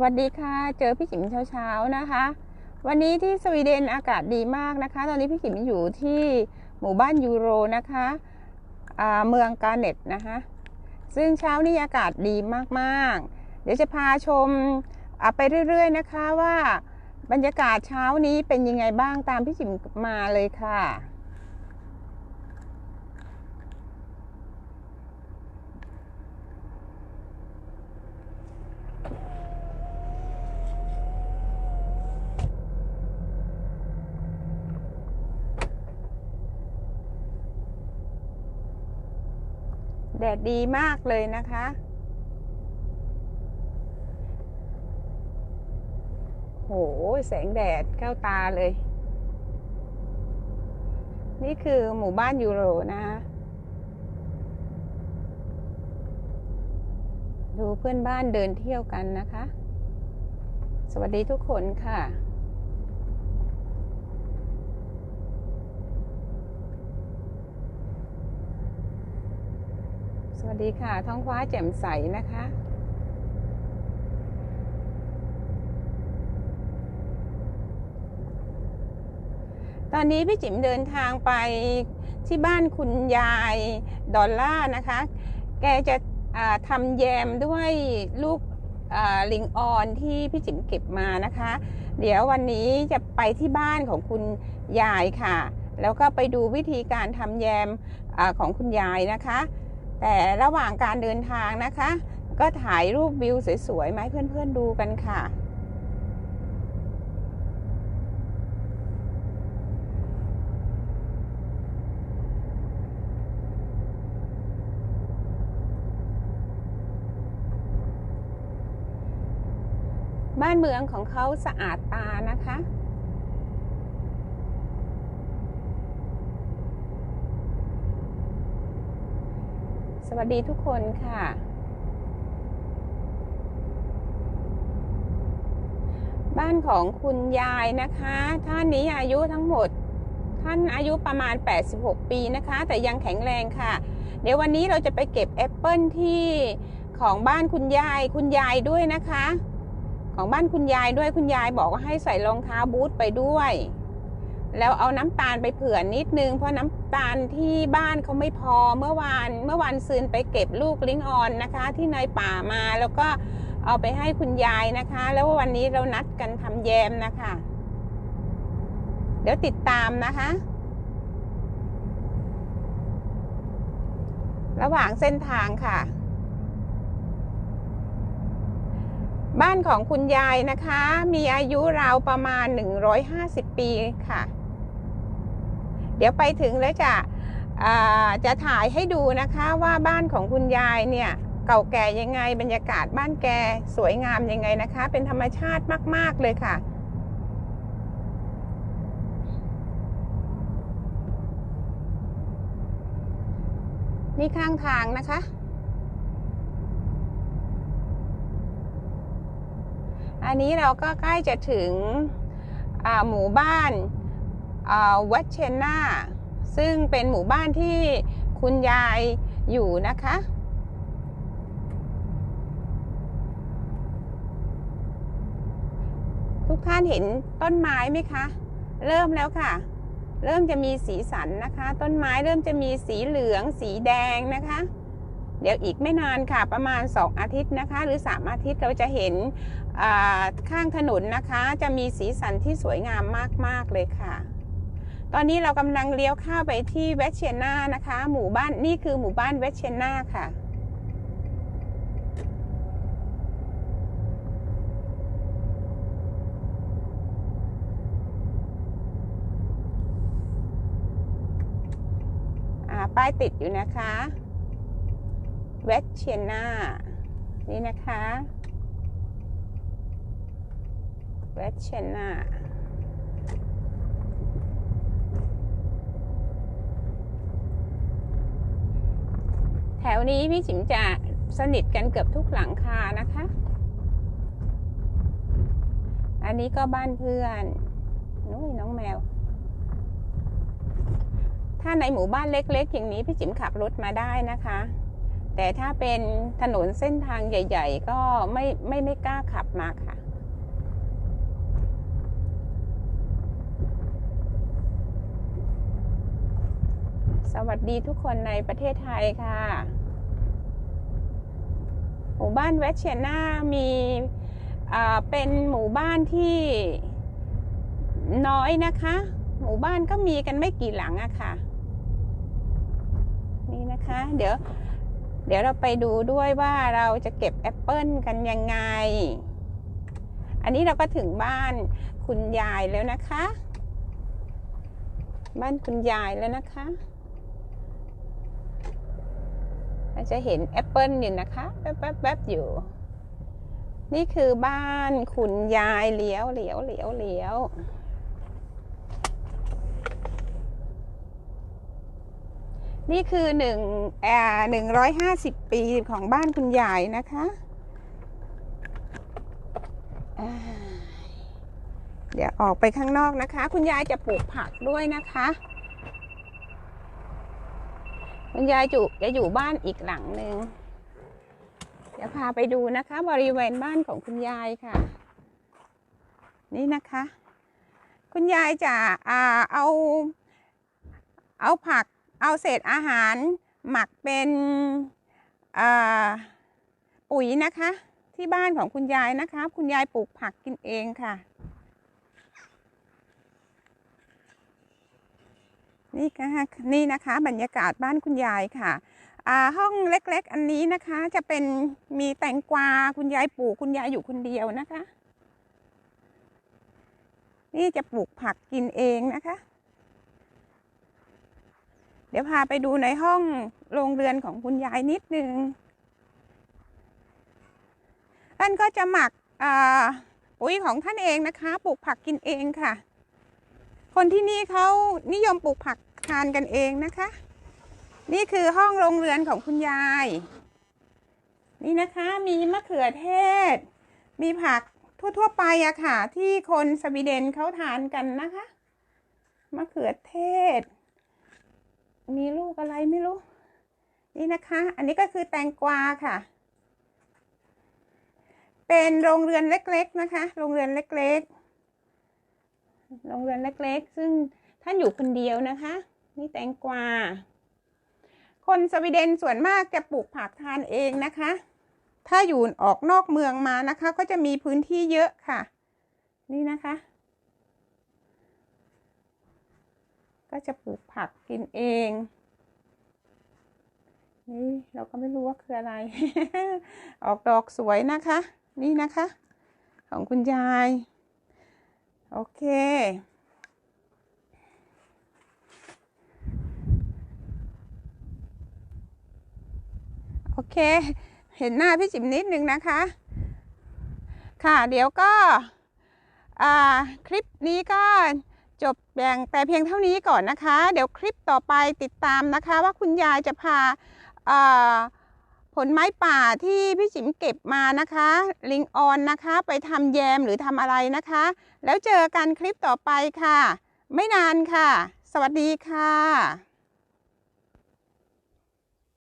สวัสดีค่ะ เจอพี่จิมเช้าๆนะคะ วันนี้ที่สวีเดนอากาศดีมากนะคะ ตอนนี้พี่จิมอยู่ที่หมู่บ้านยูโรนะคะเมืองกาเน็ตนะคะ ซึ่งเช้านี้อากาศดีมากๆ เดี๋ยวจะพาชมไปเรื่อยๆนะคะว่าบรรยากาศเช้านี้เป็นยังไงบ้างตามพี่จิมมาเลยค่ะ แดดดีมากเลยนะคะ โห แสงแดดเข้าตาเลย นี่คือหมู่บ้านยูโรนะคะดูเพื่อนบ้านเดินเที่ยวกันนะคะ สวัสดีทุกคนค่ะ สวัสดีค่ะ ท้องฟ้าแจ่มใสนะคะ ตอนนี้พี่จิ๋มเดินทางไปที่บ้านคุณยายดอลล่านะคะ แกจะทำแยมด้วยลูกลิงออนที่พี่จิ๋มเก็บมานะคะ เดี๋ยววันนี้จะไปที่บ้านของคุณยายค่ะ แล้วก็ไปดูวิธีการทำแยมอของคุณยายนะคะ แต่ระหว่างการเดินทางนะคะ ก็ถ่ายรูปวิวสวยๆมาให้เพื่อนๆดูกันค่ะบ้านเมืองของเขาสะอาดตานะคะ สวัสดีทุกคนค่ะ บ้านของคุณยายนะคะ ท่านนี้อายุทั้งหมด ท่านอายุประมาณ 86 ปีนะคะ แต่ยังแข็งแรงค่ะ เดี๋ยววันนี้เราจะไปเก็บแอปเปิลที่ของบ้านคุณยายคุณยายด้วยนะคะ ของบ้านคุณยายด้วยคุณยายบอกว่าให้ใส่รองเท้าบูทไปด้วย แล้วเอาน้ำตาลไปเผื่อนิดนึง เพราะน้ำตาลที่บ้านเขาไม่พอเมื่อวานเมื่อวานซืนไปเก็บลูกลิงออนนะคะ ที่ในป่ามาแล้วก็เอาไปให้คุณยายนะคะ แล้ววันนี้เรานัดกันทำแยมนะคะ เดี๋ยวติดตามนะคะ ระหว่างเส้นทางค่ะ บ้านของคุณยายนะคะ มีอายุราวประมาณ 150 ปีค่ะ เดี๋ยวไปถึงแล้วจะจะถ่ายให้ดูนะคะว่าบ้านของคุณยายเนี่ยเก่าแก่ยังไง บรรยากาศบ้านแกสวยงามยังไงนะคะ เป็นธรรมชาติมาก ๆ เลยค่ะนี่ข้างทางนะคะ อันนี้เราก็ใกล้จะถึงหมู่บ้าน วัชเชนาซึ่งเป็นหมู่บ้านที่คุณยายอยู่นะคะ ทุกท่านเห็นต้นไม้ไหมคะ เริ่มแล้วค่ะ เริ่มจะมีสีสันนะคะ ต้นไม้เริ่มจะมีสีเหลืองสีแดงนะคะ เดี๋ยวอีกไม่นานค่ะประมาณ 2 อาทิตย์นะคะ หรือ 3 อาทิตย์เราจะเห็นข้างถนนนะคะ จะมีสีสันที่สวยงามมาก ๆ เลยค่ะ ตอนนี้เรากำลังเลี้ยวเข้าไปที่เวชเชนานะคะ หมู่บ้านนี่คือหมู่บ้านเวชเชนาค่ะ ป้ายติดอยู่นะคะเวชเชนานี่นะคะเวชเชนาแถวนี้พี่จิ๋มจะสนิทกันเกือบทุกหลังคานะคะ อันนี้ก็บ้านเพื่อนนุ้ยน้องแมว ถ้าในหมู่บ้านเล็กๆ อย่างนี้พี่จิ๋มขับรถมาได้นะคะ แต่ถ้าเป็นถนนเส้นทางใหญ่ ๆ ก็ไม่ไม่ไม่กล้าขับมาค่ะ สวัสดีทุกคนในประเทศไทยค่ะหมู่บ้านเวชเชน่ามีเป็นหมู่บ้านที่น้อยนะคะ หมู่บ้านก็มีกันไม่กี่หลังอะค่ะ นี่นะคะ เดี๋ยว เดี๋ยวเราไปดูด้วยว่าเราจะเก็บแอปเปิลกันยังไง อันนี้เราก็ถึงบ้านคุณยายแล้วนะคะ บ้านคุณยายแล้วนะคะ เราจะเห็นแอปเปิลอยู่นะคะแป๊บแป๊บแป๊บอยู่ นี่คือบ้านคุณยายเลี้ยวเลี้ยวเลี้ยวเลี้ยวนี่คือหนึ่งอ่าหนึ่งร้อยห้าสิบปีของบ้านคุณยายนะคะเดี๋ยวออกไปข้างนอกนะคะ คุณยายจะปลูกผักด้วยนะคะ คุณยายจุจะอยู่บ้านอีกหลังหนึ่งเดี๋ยวพาไปดูนะคะ บริเวณบ้านของคุณยายค่ะ นี่นะคะ คุณยายจะอ่าเอา เอาผักเอาเศษอาหาร หมักเป็นปุ๋ยนะคะ ที่บ้านของคุณยายนะคะ คุณยายปลูกผักกินเองค่ะ นี่ค่ะนี่นะคะบรรยากาศบ้านคุณยายค่ะห้องเล็กๆ อันนี้นะคะ จะเป็นมีแตงกวาคุณยายปลูกคุณยายอยู่คนเดียวนะคะ นี่จะปลูกผักกินเองนะคะ เดี๋ยวพาไปดูในห้องโรงเรือนของคุณยายนิดนึงท่านก็จะหมักปุ๋ยของท่านเองนะคะ ปลูกผักกินเองค่ะ คนที่นี่เขานิยมปลูกผักทานกันเองนะคะ นี่คือห้องโรงเรือนของคุณยาย นี่นะคะมีมะเขือเทศ มีผักทั่วๆไปอะค่ะ ที่คนสวีเดนเขาทานกันนะคะมะเขือเทศ มีลูกอะไรไม่รู้ นี่นะคะ อันนี้ก็คือแตงกวาค่ะ เป็นโรงเรือนเล็ก ๆ นะคะ โรงเรือนเล็ก ๆ โรงเรือนเล็ก ๆ ซึ่งท่านอยู่คนเดียวนะคะ นี่แตงกวา คนสวีเดนส่วนมากจะปลูกผักทานเองนะคะ ถ้าอยู่ออกนอกเมืองมานะคะ ก็จะมีพื้นที่เยอะค่ะ นี่นะคะ ก็จะปลูกผักกินเอง นี่เราก็ไม่รู้ว่าคืออะไร ออกดอกสวยนะคะ นี่นะคะ ของคุณยาย โอเค โอเค เห็นหน้าพี่จิ๋มนิดนึงนะคะ ค่ะ เดี๋ยวก็คลิปนี้ก็จบแบ่งแต่เพียงเท่านี้ก่อนนะคะ เดี๋ยวคลิปต่อไปติดตามนะคะ ว่าคุณยายจะพาอ่า ผลไม้ป่าที่พี่จิ๋มเก็บมานะคะ ลิงออนนะคะ ไปทำแยมหรือทำอะไรนะคะ แล้วเจอกันคลิปต่อไปค่ะ ไม่นานค่ะ สวัสดีค่ะ